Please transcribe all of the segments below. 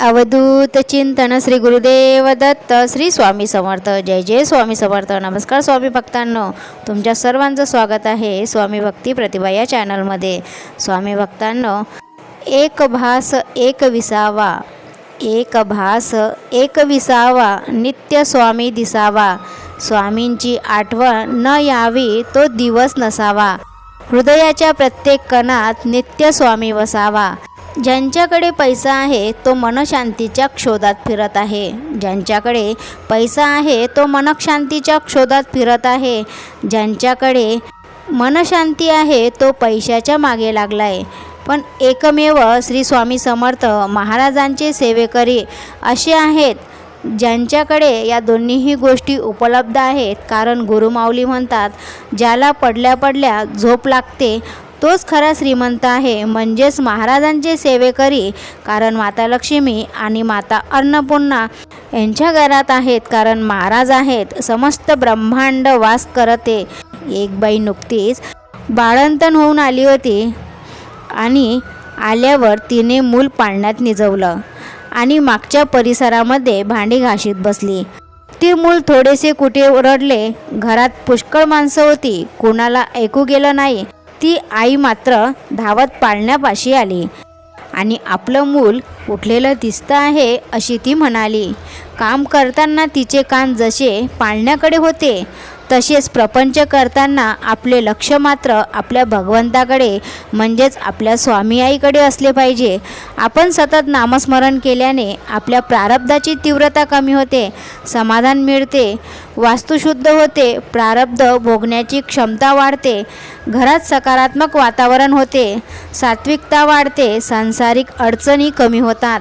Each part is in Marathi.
अवधूत चिंतन श्री गुरुदेव दत्त श्री स्वामी समर्थ. जय जय स्वामी समर्थ. नमस्कार स्वामी भक्तांनो. तुमच्या सर्वांचं स्वागत आहे स्वामी भक्ती प्रतिभा या चॅनलमध्ये. स्वामी भक्तांनो एक भास एक विसावा. एक भास एक विसावा. नित्य स्वामी दिसावा. स्वामींची आठवण न यावी तो दिवस नसावा. हृदयाच्या प्रत्येक कणात नित्य स्वामी वसावा. ज्यांच्याकडे पैसा आहे तो मनशांतीच्या शोधात फिरत आहे. ज्यांच्याकडे पैसा आहे तो मनशांतीच्या शोधात फिरत आहे. ज्यांच्याकडे मनशांती आहे तो पैशाच्या मागे लागलाय. पण एकमेव श्री स्वामी समर्थ महाराजांचे सेवेकरी असे आहेत ज्यांच्याकडे या दोन्हीही गोष्टी उपलब्ध आहेत. कारण गुरुमाऊली म्हणतात ज्याला पडल्या पडल्या झोप लागते तोच खरा श्रीमंत आहे. म्हणजेच महाराजांचे सेवेकरी कारण माता लक्ष्मी आणि माता अन्नपूर्णा यांच्या घरात आहेत. कारण महाराज आहेत. समस्त ब्रह्मांड वास करते. एक बाई नुकतीच बाळंतण होऊन आली होती आणि आल्यावर तिने मूल पाळण्यात निजवलं आणि मागच्या परिसरामध्ये भांडी घाशीत बसली. ती मूल थोडेसे कुठे रडले घरात पुष्कळ माणसं होती. कोणाला ऐकू गेलं नाही. ती आई मात्र धावत पाळण्यापाशी आली. आणि आपलं मूल उठलेलं दिसतं आहे अशी ती म्हणाली. काम करताना तिचे कान जसे पाळण्याकडे होते तसेच प्रपंच करताना आपले लक्ष मात्र आपल्या भगवंताकडे म्हणजेच आपल्या स्वामी आईकडे असले पाहिजे. आपण सतत नामस्मरण केल्याने आपल्या प्रारब्धाची तीव्रता कमी होते समाधान मिळते वास्तुशुद्ध होते प्रारब्ध भोगण्याची क्षमता वाढते घरात सकारात्मक वातावरण होते सात्विकता वाढते सांसारिक अडचणी कमी होतात.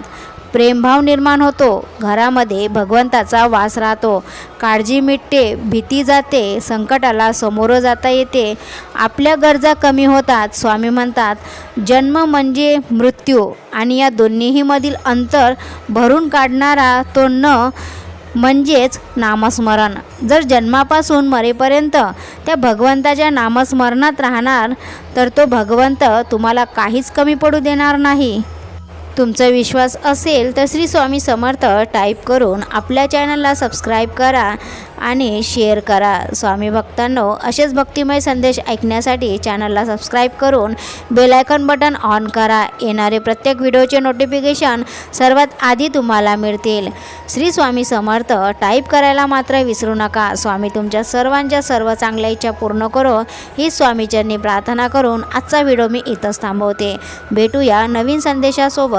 प्रेमभाव निर्माण होतो. घरामध्ये भगवंताचा वास राहतो. काळजी मिटते भीती जाते संकटाला समोरं जाता येते. आपल्या गरजा कमी होतात स्वामी म्हणतात जन्म म्हणजे मृत्यू आणि या दोन्हीमधील अंतर भरून काढणारा तो न म्हणजेच नामस्मरण. जर जन्मापासून मरेपर्यंत त्या भगवंताच्या नामस्मरणात राहणार तर तो भगवंत तुम्हाला काहीच कमी पडू देणार नाही. तुमचा विश्वास असेल तर श्री स्वामी समर्थ टाईप करून आपल्या चॅनलला सबस्क्राईब करा आणि शेअर करा. स्वामी भक्तांनो असेच भक्तिमय संदेश ऐकण्यासाठी चॅनलला सबस्क्राईब करून बेलायकन बटन ऑन करा. येणारे प्रत्येक व्हिडिओचे नोटिफिकेशन सर्वात आधी तुम्हाला मिळतील. श्री स्वामी समर्थ टाईप करायला मात्र विसरू नका. स्वामी तुमच्या सर्वांच्या सर्व चांगल्या इच्छा पूर्ण करो. ही स्वामीचरणी प्रार्थना करून आजचा व्हिडिओ मी इथंच थांबवते. भेटूया नवीन संदेशासोबत.